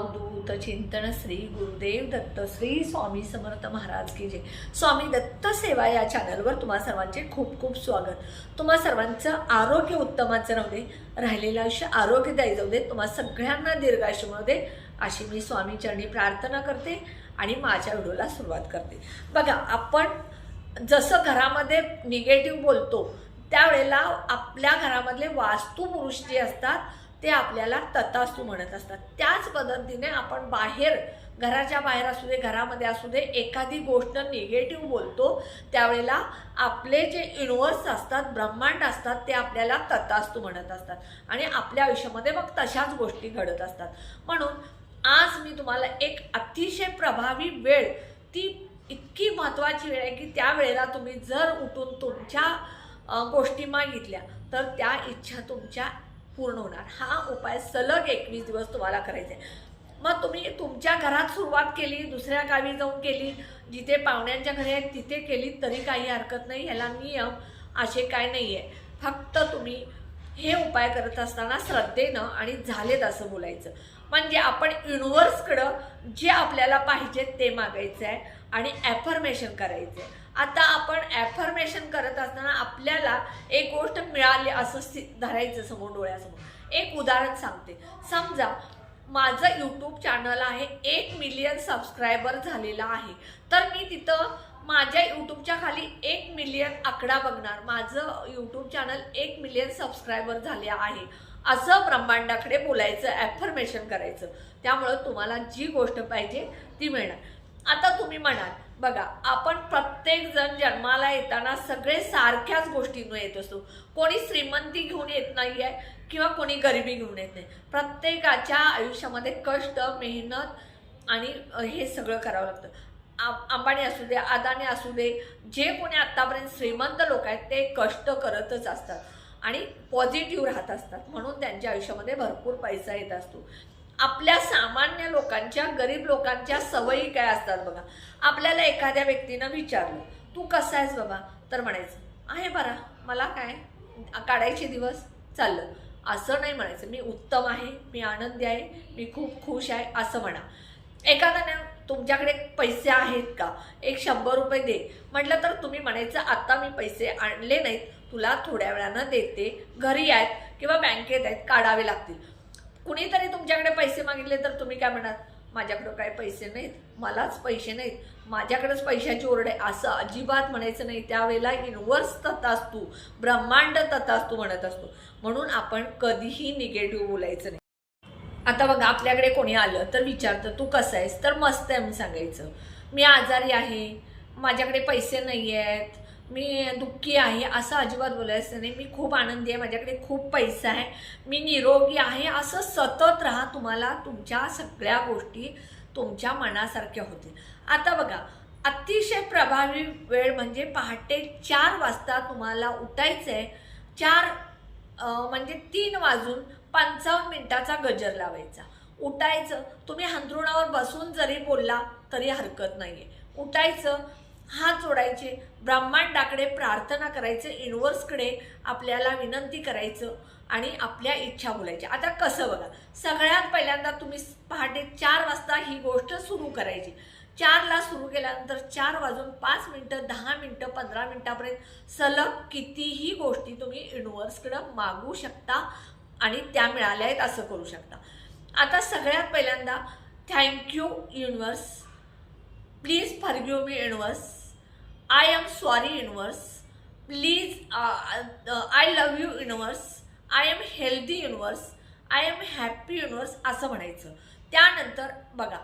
अवधूत चिंतन श्री गुरुदेव दत्त श्री स्वामी समर्थ महाराज की जय. स्वामी दत्त सेवा या चॅनलवर तुम्हा सर्वांचे खूप खूप स्वागत. तुम्हा सर्वांचं आरोग्य उत्तमाचं राहू दे राहिलेलं आयुष्य आरोग्यदायी जाऊ दे तुम्हा सगळ्यांना दीर्घायुष्य मिळू दे अशी मी स्वामी चरणी प्रार्थना करते आणि माझ्या व्हिडिओला सुरुवात करते. बघा आपण जसं घरामध्ये निगेटिव्ह बोलतो त्यावेळेला आपल्या घरामधले वास्तुपुरुष जे असतात ते आपल्याला तथास्तू म्हणत असतात. त्याच पद्धतीने आपण बाहेर घराच्या बाहेर असू दे घरामध्ये असू दे एखादी गोष्ट निगेटिव्ह बोलतो त्यावेळेला आपले जे युनिवर्स असतात ब्रह्मांड असतात ते आपल्याला ततास्तू म्हणत असतात. आणि आपल्या आयुष्यामध्ये मग तशाच गोष्टी घडत असतात. म्हणून आज मी तुम्हाला एक अतिशय प्रभावी वेळ ती इतकी महत्त्वाची वेळ आहे की त्या वेळेला तुम्ही जर उठून तुमच्या गोष्टी मागितल्या तर त्या इच्छा तुमच्या पूर्ण होणार. हा उपाय सलग एकवीस दिवस तुम्हाला करायचा आहे. मग तुम्ही तुमच्या घरात सुरुवात केली दुसऱ्या गावी जाऊन केली जिथे पाहुण्यांच्या घरी आहेत तिथे केली तरी काही हरकत नाही. ह्याला नियम असे काय नाही आहे फक्त तुम्ही हे उपाय करत असताना श्रद्धेनं आणि झालेत असं बोलायचं. म्हणजे आपण युनिवर्सकडं जे आपल्याला पाहिजे ते मागायचं आहे आणि ॲफर्मेशन करायचं. आहे आता आपण ॲफर्मेशन करत असताना आपल्याला एक गोष्ट मिळाली असं स्थि- धरायचं समोर डोळ्यासमोर. एक उदाहरण सांगते. समजा माझं यूट्यूब चॅनल आहे एक मिलियन सबस्क्रायबर झालेला आहे. तर मी तिथं माझ्या यूट्यूबच्या खाली एक मिलियन आकडा बघणार. माझं यूट्यूब चॅनल एक मिलियन सबस्क्रायबर झाले आहे. असं ब्रह्मांडाकडे बोलायचं ॲफर्मेशन करायचं. त्यामुळं तुम्हाला जी गोष्ट पाहिजे ती मिळणार. आता तुम्ही म्हणाल बघा आपण प्रत्येक जण जन्माला येताना सगळे सारख्याच गोष्टींवर येत असतो. कोणी श्रीमंती घेऊन येत नाही आहे किंवा कोणी गरिबी घेऊन येत नाही. प्रत्येकाच्या आयुष्यामध्ये कष्ट मेहनत आणि हे सगळं करावं लागतं. आ- असू दे अदानी असू दे जे कोणी आत्तापर्यंत श्रीमंत लोक आहेत ते कष्ट करतच असतात आणि पॉझिटिव्ह राहत असतात. म्हणून त्यांच्या आयुष्यामध्ये भरपूर पैसा येत असतो. आपल्या सामान्य लोकांच्या गरीब लोकांच्या सवयी काय असतात बघा. आपल्याला एखाद्या व्यक्तीनं विचारलं तू कसा आहेस बाबा? तर म्हणायचं आहे बरा. मला काय? काढायचे दिवस? चाललं. असं नाही म्हणायचं मी उत्तम आहे मी आनंदी आहे मी खूप खुश आहे असं म्हणा. एखाद्याने तुमच्याकडे पैसे आहेत का? एक शंभर रुपये दे. म्हटलं तर तुम्ही म्हणायचं आत्ता मी पैसे आणले नाहीत. तुला थोड्या वेळानं देते. घरी आहेत किंवा बँकेत आहेत काढावे लागतील. कुणीतरी तुमच्याकडे पैसे मागितले तर तुम्ही काय म्हणाल? माझ्याकडं काय पैसे नाहीत मलाच पैसे नाहीत. माझ्याकडेच पैशाची ओरड आहे असं अजिबात म्हणायचं नाही. त्यावेळेला युनिवर्स तथास्तू ब्रह्मांड तथास्तू म्हणत असतो. म्हणून आपण कधीही निगेटिव्ह बोलायचं नाही. आता बघा आपल्याकडे कोणी आलं तर विचारतं तू कसं आहेस? तर मस्त आहे मी सांगायचं. मी आजारी आहे. माझ्याकडे पैसे नाही आहेत मी दुःखी आहे असं अजिबात बोलायचं नाही. मी खूप आनंदी आहे माझ्याकडे खूप पैसा आहे. मी निरोगी आहे असं सतत राहा तुम्हाला तुमच्या सगळ्या गोष्टी तुमच्या मनासारख्या होतील. आता बघा अतिशय प्रभावी वेळ म्हणजे पहाटे चार वाजता तुम्हाला उठायचं आहे चार म्हणजे तीन वाजून पंचावन्न मिनिटाचा गजर लावायचा. उठायचं तुम्ही हंतरुणावर बसून जरी बोलला तरी हरकत नाही आहे उठायचं हात जोडायचे ब्रह्मांडाकडे प्रार्थना करायचं युनिवर्सकडे आपल्याला विनंती करायचं आणि आपल्या इच्छा बोलायच्या. आता कसं बघा सगळ्यात पहिल्यांदा तुम्ही पहाटे चार वाजता ही गोष्ट सुरू करायची. चारला सुरू केल्यानंतर चार वाजून पाच मिनटं दहा मिनटं पंधरा मिनटापर्यंत सलग कितीही गोष्टी तुम्ही युनिवर्सकडं मागू शकता आणि त्या मिळाल्या आहेत असं करू शकता. आता सगळ्यात पहिल्यांदा thank you universe please forgive me universe I am sorry universe please I love you universe I am healthy universe I am happy universe असं म्हणायचं. त्यानंतर बघा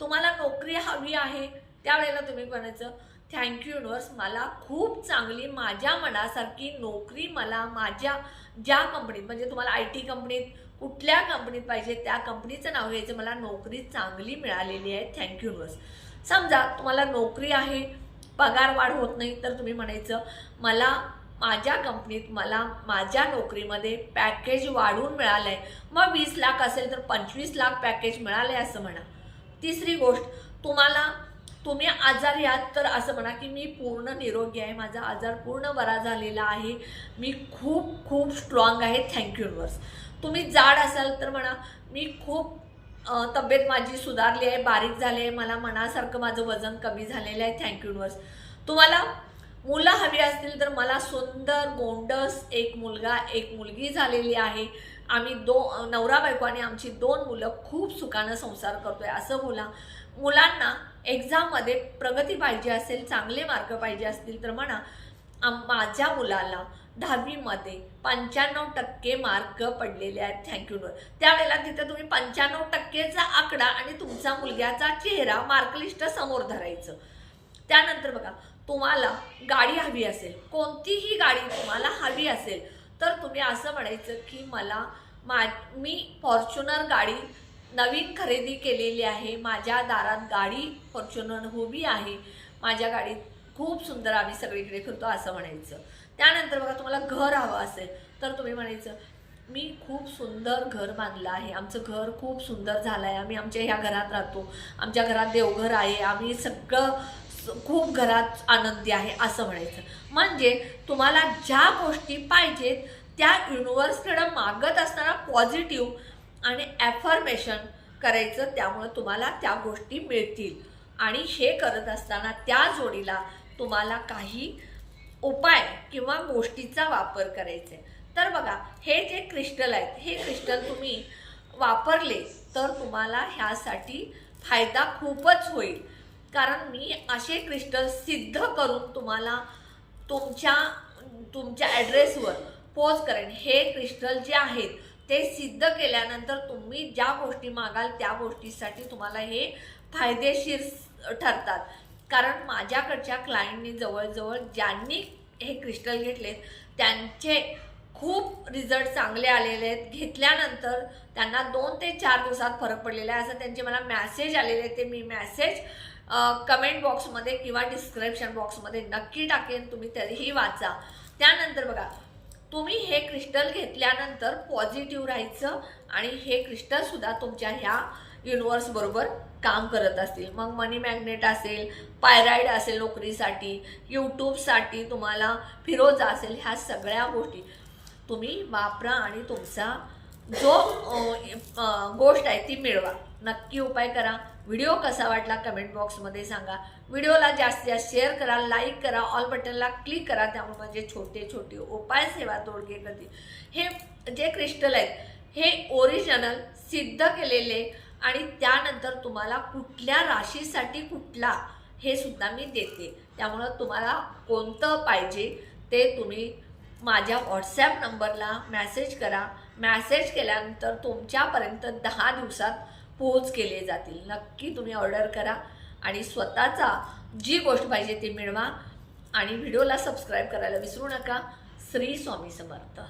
तुम्हाला नोकरी हवी आहे त्यावेळेला तुम्ही म्हणायचं थँक्यू युनिवर्स मला खूप चांगली माझ्या मनासारखी नोकरी मला माझ्या ज्या कंपनीत म्हणजे तुम्हाला आय टी कंपनीत कुठल्या कंपनीत पाहिजे त्या कंपनीचं नाव घ्यायचं. मला नोकरी चांगली मिळालेली आहे. थँक्यू युनिवर्स समजा तुम्हाला नोकरी आहे पगार वाढ होत नाही तर तुम्ही म्हणायचं मला माझ्या कंपनीत मला माझ्या नोकरीमध्ये पॅकेज वाढून मिळालं आहे मग वीस लाख असेल तर पंचवीस लाख पॅकेज मिळालं आहे असं म्हणा. तिसरी गोष्ट तुम्हाला तुम्ही आजारी आहात तर असं म्हणा की मी पूर्ण निरोगी आहे माझा आजार पूर्ण बरा झालेला आहे मी खूप खूप स्ट्रॉंग आहे थँक्यू युनिवर्स तुम्ही जाड असाल तर म्हणा मी खूप तब्येत माझी सुधारली आहे बारीक झाली आहे मला मनासारखं माझं वजन कमी झालेलं आहे. थँक्यू युनिवर्स तुम्हाला मुलं हवी असतील तर मला सुंदर गोंडस एक मुलगा एक मुलगी झालेली आहे. आम्ही दो नवरा बायको आणि आमची दोन मुलं खूप सुखानं संसार करतोय असं बोला. मुलांना एक्झाममध्ये प्रगती पाहिजे असेल चांगले मार्क पाहिजे असतील तर म्हणा. माझ्या मुलाला दहावीमध्ये पंच्याण्णव टक्के मार्क पडलेले आहेत थँक्यू त्यावेळेला तिथे तुम्ही पंच्याण्णव टक्केचा आकडा आणि तुमचा मुलग्याचा चेहरा मार्कलिस्ट समोर धरायचं. त्यानंतर बघा तुम्हाला गाडी हवी असेल कोणतीही गाडी तुम्हाला हवी असेल तर तुम्ही असं म्हणायचं की मला मा मी फॉर्च्युनर गाडी नवीन खरेदी केलेली आहे माझ्या दारात गाडी फॉर्च्युनर उभी आहे माझ्या गाडीत खूप सुंदर आम्ही सगळीकडे फिरतो असं म्हणायचं. त्यानंतर बघा तुम्हाला घर हवं असेल तर तुम्ही म्हणायचं मी खूप सुंदर घर बांधलं आहे. आमचं घर खूप सुंदर झालं आहे आम्ही आमच्या ह्या घरात राहतो. आमच्या घरात देवघर आहे. आम्ही सगळं खूप घरात आनंदी आहे असं म्हणायचं. म्हणजे तुम्हाला ज्या गोष्टी पाहिजेत त्या युनिवर्सकडं मागत असताना पॉझिटिव्ह आणि ॲफर्मेशन करायचं. त्यामुळं तुम्हाला त्या गोष्टी मिळतील. आणि हे करत असताना त्या जोडीला तुम्हाला काही उपाय किंवा गोष्टीचा वापर करायचा. आहे तर बघा हे जे क्रिस्टल आहेत हे क्रिस्टल तुम्ही वापरले तर तुम्हाला ह्यासाठी फायदा खूपच होईल. कारण मी असे क्रिस्टल सिद्ध करून तुम्हाला तुमच्या तुमच्या ॲड्रेसवर पोच करेन. हे क्रिस्टल जे आहेत ते सिद्ध केल्यानंतर तुम्ही ज्या गोष्टी मागाल त्या गोष्टीसाठी तुम्हाला हे फायदेशीर ठरतात. कारण माझ्याकडच्या क्लायंटनी जवळजवळ ज्यांनी हे क्रिस्टल घेतलेत त्यांचे खूप रिझल्ट चांगले आलेले आहेत. घेतल्यानंतर त्यांना दोन ते चार दिवसात फरक पडलेला आहे. असं त्यांचे मला मॅसेज आलेले आहेत. ते मी मॅसेज कमेंट बॉक्समध्ये किंवा डिस्क्रिप्शन बॉक्समध्ये नक्की टाकेन. तुम्ही तरीही वाचा. त्यानंतर बघा तुम्ही हे क्रिस्टल घेतल्यानंतर पॉझिटिव्ह राहायचं आणि हे क्रिस्टलसुद्धा तुमच्या ह्या युनिवर्सबरोबर काम करत असतील. मग मनी मॅग्नेट असेल पायराईड असेल नोकरीसाठी यूट्यूबसाठी तुम्हाला फिरोजा असेल ह्या सगळ्या गोष्टी. तुम्ही वापरा आणि तुमचा जो गोष्ट आहे ती मिळवा. नक्की उपाय करा. व्हिडिओ कसा वाटला कमेंट बॉक्समध्ये सांगा. व्हिडिओला जास्तीत जास्त शेअर करा लाईक करा ऑल बटनला क्लिक करा. त्यामुळे म्हणजे छोटे छोटे उपाय सेवा तोडगे करतील. हे जे क्रिस्टल आहेत हे ओरिजिनल सिद्ध केलेले आणि त्यानंतर तुम्हाला कुठल्या राशीसाठी कुठला हे सुद्धा मी देते. त्यामुळं तुम्हाला कोणतं पाहिजे ते तुम्ही माझ्या व्हॉट्सॲप नंबरला मॅसेज करा. मॅसेज केल्यानंतर तुमच्यापर्यंत दहा दिवसात पोहोच केले जातील. नक्की तुम्ही ऑर्डर करा आणि स्वतःचा जी गोष्ट पाहिजे ती मिळवा आणि व्हिडिओला सबस्क्राईब करायला विसरू नका. श्री स्वामी समर्थ.